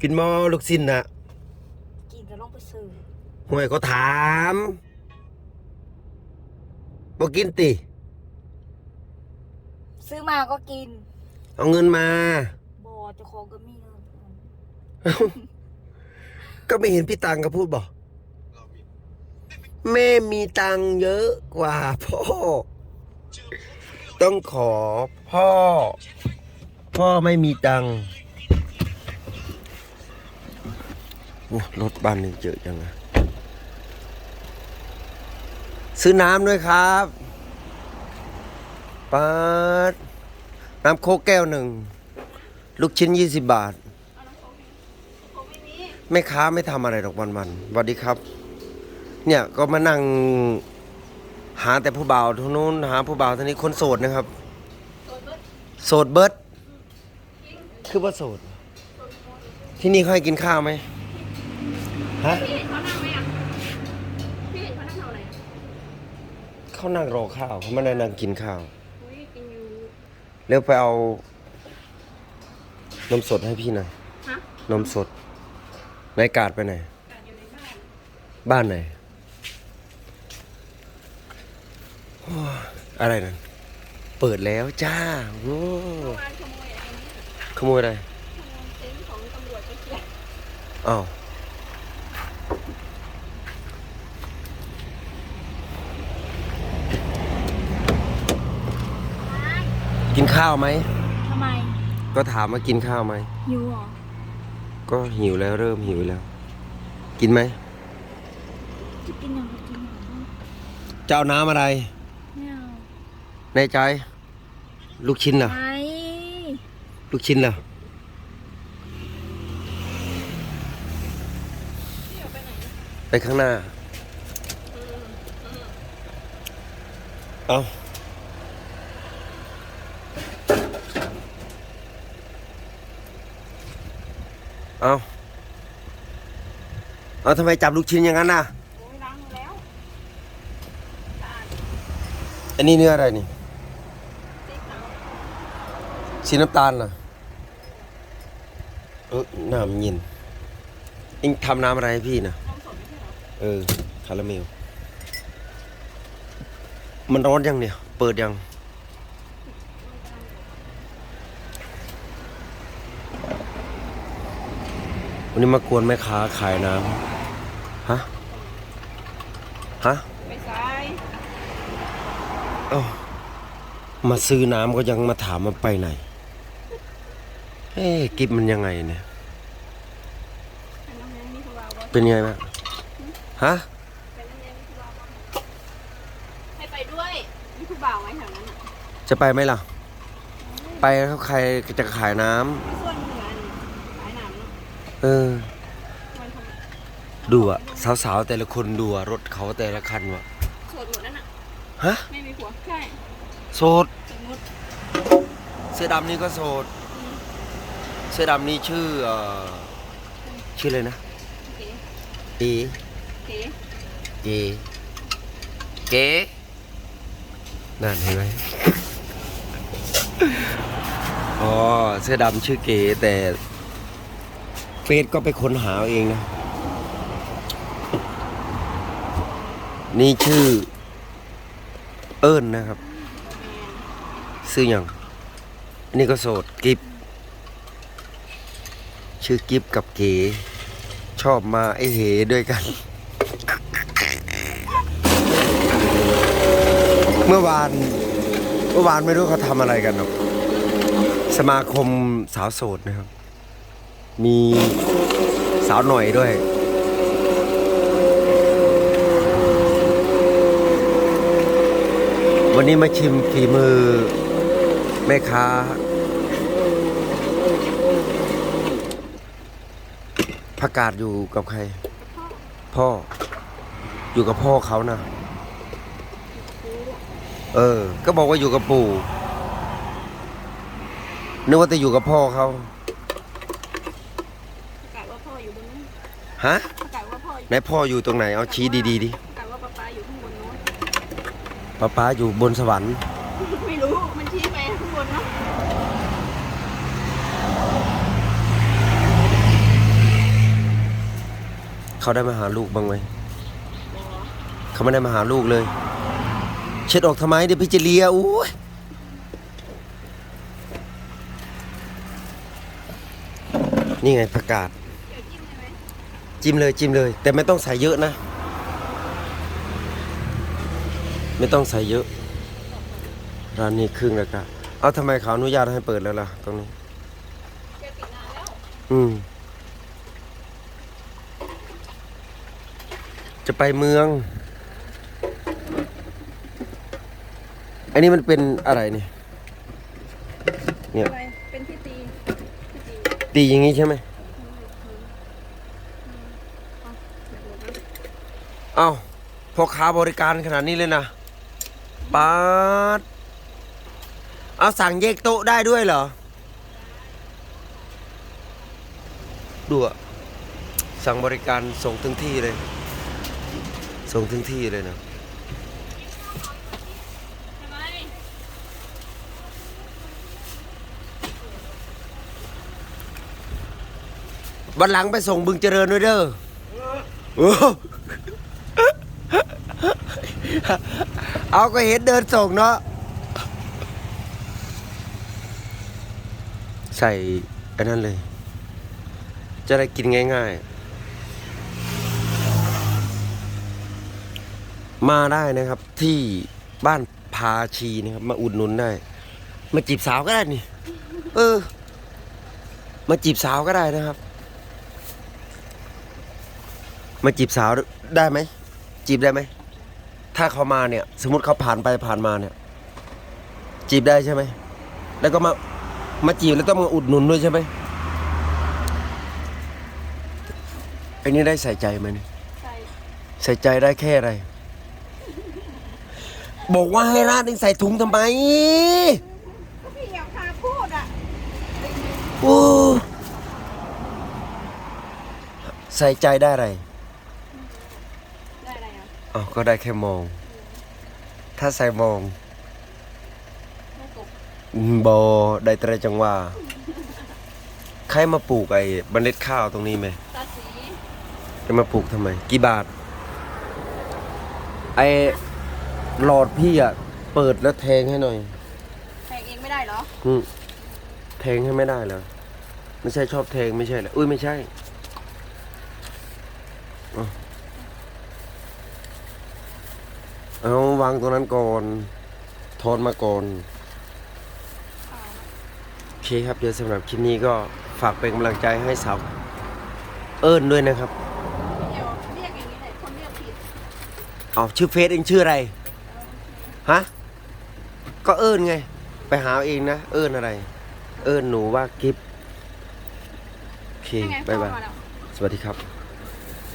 กินหมอลูกชิ้นน่ะกินจะลงไปซื้อห่วยก็ถามบ่กินติ ซื้อมาก็กินเอาเงินมา บอเจะของก็มีเงินก็ไม่เห็นพี่ตังก็พูดบอกแม่มีตังค์เยอะกว่าพ่อ ต้องขอพ่อ พ่อไม่มีตังค์ โอ้รถบ้านหนึ่งเจอจังอะซื้อน้ำด้วยครับปัดน้ำโคกแก้วหนึ่ง ลูกชิ้นยี่สิบบาท แม่ค้าไม่ทำอะไรหรอกวันๆสวัสดีครับ เนี่ยก็มานั่งหาแต่ผู้บ่าวทางนู้นหาผู้บ่าวทางนี้คนโสดนะครับ โสดเบิร์ดคือว่าโสด ที่นี่เขาให้กินข้าวไหม ฮะ พี่เห็นเขานั่งไหมอะพี่เห็นเขานั่งทำอะไรอะเขานั่งรอข้าวเขาไม่ได้นั่งกินข้าว อุ้ยกินอยู่ เร็วไปเอา นมสดให้พี่หน่อย ฮะนมสดนายกาดไปไหนการอยู่ในบ้านบ้านไหนโอ้ยอะไรนั่น เปิดแล้วจ้า โอ้เมื่อวานขโมยอะไรนี่ขโมยอะไร ขโมยเต็นท์ของตำรวจไปเที่ยวอ้าว ข้าวไหม ทำไมก็ถามว่ากินข้าวไหม หิวเหรอก็หิวแล้วเริ่มหิวแล้ว กินไหม จะกินยังไงกินยังไงจะเอาน้ำอะไร ไม่เอาแน่ใจ ลูกชิ้นเหรอไปลูกชิ้นเหรอไปข้างหน้า เอา เอาเอาทำไมจับลูกชิ้นอย่างนั้นน่ะโอ้ยล้างมือแล้วอันนี้เนื้ออะไรนี่ติ๊กเอาสีน้ำตาลน่ะเออน้ำเย็นเอ็งทำน้ำอะไรให้พี่นะน้ำสดไม่ใช่เหรอเออ คาราเมล มันร้อนยังเนี่ย เปิดยัง วันนี้มากวนแม่ค้าขายน้ำฮะ ฮะไปซ้ายเอ้ามาซื้อน้ำก็ยังมาถามมาไปไหน เอ๊ะกิฟมันยังไงเนี่ย เป็นน้ำแดงนี่คือวาวบอสเป็นไงบ้างฮะเป็นน้ำแดงนี่คือวาวบอสให้ไปด้วยนี่คือบ่าวไหมแถวนั้นอะจะไปไหมล่ะ ไปแล้วใครจะขายน้ำ เออมันทำดูอะสาวๆแต่ละคนดูอะรถเขาแต่ละคันวะโสดหมดนั่นอะฮะไม่มีผัวใช่โสดสมมติเสื้อดำนี่ก็โสด เสื้อดำนี่ชื่อเอ่อชื่ออะไรนะเก๋เอเก๋เกเก๋นั่นเห็นไหมอ๋อเสื้อดำชื่อเก๋แต่เฟ ซก็ไปค้นหาเอาเองนะ นี่ชื่อ เอิญนะครับ ซื้ออย่างนนี้ก็โสดกิฟชื่อกิฟกับเก๋ ชอบมาไอเหด้วยกัน เมื่อวาน เมื่อวานไม่รู้เขาทำอะไรกันหรอก สมาคมสาวโสดนะครับ มีสาวหน่อยด้วย วันนี้มาชิมฝีมือแม่ค้า ผักกาดอยู่กับใคร พ่อ อยู่กับพ่อเขานะ เออ ก็บอกว่าอยู่กับปู่นึกว่าจะอยู่กับพ่อเขา ประกาศว่าพ่ออยู่บนนู้น ฮะประกาศว่าพ่ออยู่ไหนพ่ออยู่ตรงไหนเอาชี้ดีๆดิประกาศว่าป๊าป๊าอยู่ข้างบนนู้นป้าป้าอยู่บนสวรรค์ไม่รู้มันชี้ไปข้างบนเนาะเขาได้มาหาลูกบ้างไหมบอเขาไม่ได้มาหาลูกเลย เช็ดออกทำไมเดี๋ยวพี่จะเลียอู้ยนี่ไงประกาศ เดี๋ยวจิ้มได้ไหม จิ้มเลยจิ้มเลย แต่ไม่ต้องใส่เยอะนะ ไม่ต้องใส่เยอะ ร้านนี้ครึ่งแล้วก็เอาทำไมเขาอนุญาตให้เปิดแล้วล่ะ ตรงนี้แกปิดนานแล้วอืม จะไปเมือง อันนี้มันเป็นอะไรเนี่ยเนี่ยอะไรเป็นพี่ตีพี่ตีตีอย่างนี้ใช่ไหม เอ้าพอค้าบริการขนาดนี้เลยนะปาดเอาสั่งแยกโต๊ะได้ด้วยเหรอดูอะสั่งบริการส่งถึงที่เลย ส่งถึงที่เลยนะวันหลังไปส่งบึงเจริญด้วยเด้อโอ้ เอาก็เห็นเดินส่งเนาะใส่อันนั้นเลย จะได้กินง่าย ๆ มาได้นะครับ ที่บ้านพาชีนะครับ มาอุดหนุนได้ มาจีบสาวก็ได้นี่ เออ มาจีบสาวก็ได้นะครับ มาจีบสาวได้ไหมจีบได้ไหม ถ้าเขามาเนี่ย สมมติเขาผ่านไปผ่านมาเนี่ย จีบได้ใช่ไหมแล้วก็มามาจีบแล้วต้องมาอุดหนุนด้วยใช่ไหมไอ้นี่ได้ใส่ใจไหมเนี่ยใส่ใส่ใจได้แค่อะไร บอกว่าให้ราดนี่ใส่ถุงทำไมก็พี่อยากพาพูดอะโอ้ใส่ใจได้อะไรได้ อะไรอะอ๋อก็ได้แค่มอง ถ้าใส่มองไม่กบอืมบอได้แต่จังหว่าใครมาปลูกไอ้เมล็ดข้าวตรงนี้ไหมตาสีจะมาปลูกทำไม กี่บาท ไอ้หลอดพี่อะ เปิดแล้วแทงให้หน่อยแทงเองไม่ได้เหรออืมแทงให้ไม่ได้เหรอ ไม่ใช่ชอบแทงไม่ใช่เหรอ อุ้ยไม่ใช่เอาเอา วางตรงนั้นก่อนทอนมาก่อนโอเคครับเดี๋ยวสำหรับคลิปนี้ก็ฝากเป็นกำลังใจให้สาวเอิญด้วยนะครับเดี๋ยวเรียกอย่างนี้เลยคนเรียกผิดเอาชื่อเฟซเองชื่ออะไรฮะก็เอิญไง ไปหาเอาเองนะ เอิญอะไร เอิญหนูว่ากิฟโอเคยังไงบ๊ายบายเข้มแล้วสวัสดีครับ